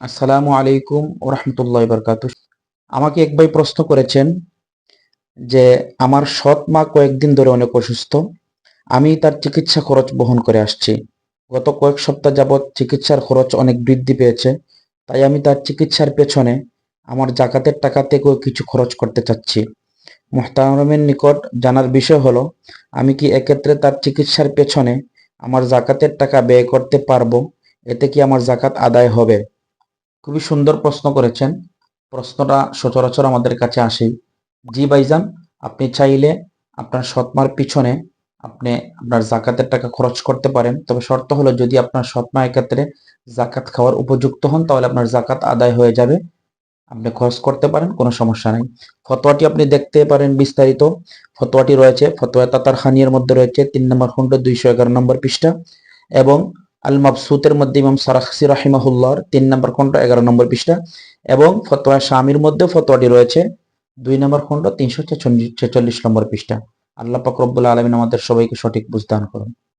আসসালামু আলাইকুম ও রহমতুল্লাহ বরকাত আমাকে এক ভাই প্রশ্ন করেছেন যে, আমার সৎ মা কয়েকদিন ধরে অনেক অসুস্থ। আমি তার চিকিৎসা খরচ বহন করে আসছি। গত কয়েক সপ্তাহ যাবৎ চিকিৎসার খরচ অনেক বৃদ্ধি পেয়েছে। তাই আমি তার চিকিৎসার পেছনে আমার জাকাতের টাকা থেকেও কিছু খরচ করতে চাচ্ছি। মোহতারমের নিকট জানার বিষয় হলো, আমি কি এক্ষেত্রে তার চিকিৎসার পেছনে আমার জাকাতের টাকা ব্যয় করতে পারব? এতে কি আমার জাকাত আদায় হবে? খুবই সুন্দর প্রশ্ন করেছেন। প্রশ্নটা সচরাচর আমাদের কাছে আসেই জি ভাইজান, আপনি চাইলে আপনার সৎমার পিছনে আপনি আপনার জাকাতের টাকা খরচ করতে পারেন। তবে শর্ত হলো যদি আপনার সৎমা এক্ষেত্রে জাকাত খাওয়ার উপযুক্ত হন, তাহলে আপনার জাকাত আদায় হয়ে যাবে। আপনি খরচ করতে পারেন, কোনো সমস্যা নাই। ফতোয়াটি আপনি দেখতে পারেন বিস্তারিত। ফতোয়াটি রয়েছে, ফতোয়া তাতার খানিয়ার মধ্যে রয়েছে, তিন নম্বর খণ্ড, দুইশো এগারো নম্বর পৃষ্ঠা। এবং আল মাবসুতের মধ্যে ইমাম সারাখসি রাহিমাহুল্লাহর তিন নম্বর খণ্ড, এগারো নম্বর পৃষ্ঠা এবং ফতোয়া স্বামীর মধ্যেও ফতোয়াটি রয়েছে। দুই নম্বর খণ্ড, তিনশো ছেচল্লিশ নম্বর পৃষ্ঠা। আল্লাহ পাক রব্বুল আলমিন আমাদের সবাইকে সঠিক বুঝদান করুন।